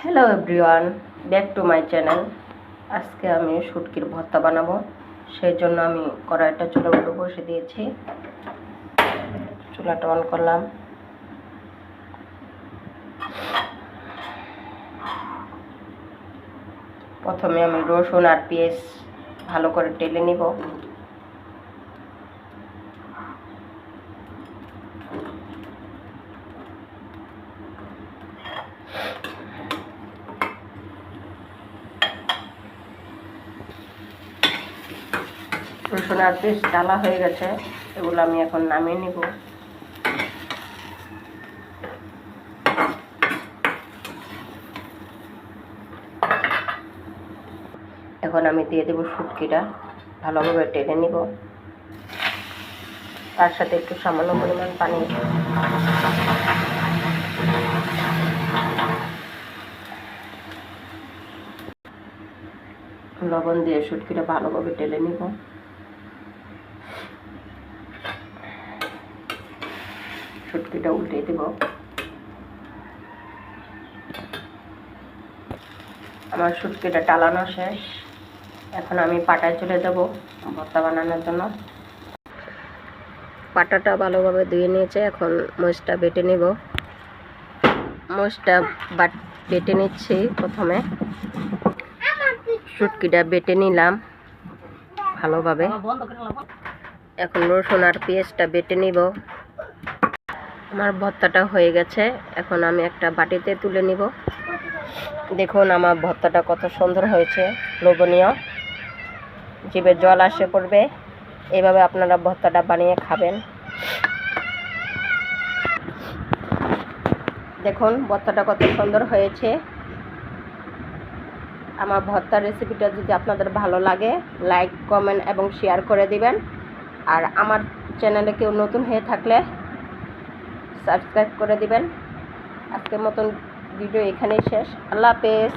Hello everyone back to my channel আজকে আমি শুটকির ভর্তা বানাবো, সেই জন্য আমি কড়াইটা চুলার উপরে বসে দিয়েছি। চুলাটা অন করলাম। প্রথমে আমি রসুন আর পেঁয়াজ ভালো করে টেলে নিব। রসুন আর পেস্ট ডালা হয়ে গেছে, এগুলো আমি এখন নামিয়ে নিব। এখন আমি দিয়ে দেবো শুটকিটা, ভালোভাবে টেনে নিব। তার সাথে একটু সামান্য পরিমাণ পানি। লবণ দিয়ে শুটকিটা ভালোভাবে টেলে নিব। শুটকিটা উল্টে দেব। আমার শুটকিটা টালানো শেষ। এখন আমি পাটায় চলে যাব ভর্তা বানানোর জন্য। পাটাটা ভালোভাবে ধুয়ে নিয়েছে, এখন মোষটা বেটে নেব। মোষটা বাট, বেটে নিচ্ছি প্রথমে। শুটকিটা বেটে নিলাম ভালোভাবে। এখন রসুন আর পেঁয়াজটা বেটে নিব। আমার ভর্তাটা হয়ে গেছে। এখন আমি একটা বাটিতে তুলে নিব। দেখুন, আমার ভর্তাটা কত সুন্দর হয়েছে, লোভনীয়। জিভে জল আসে পড়বে। এভাবে আপনারা ভর্তাটা বানিয়ে খাবেন। দেখুন ভর্তাটা কত সুন্দর হয়েছে। আমার ভর্তার রেসিপিটা যদি আপনাদের ভালো লাগে লাইক কমেন্ট এবং শেয়ার করে দিবেন। আর আমার চ্যানেলে কেউ নতুন হয়ে থাকলে সাবস্ক্রাইব করে দিবেন। আজকের মতন ভিডিও এখানেই শেষ। আল্লাহ হাফেজ।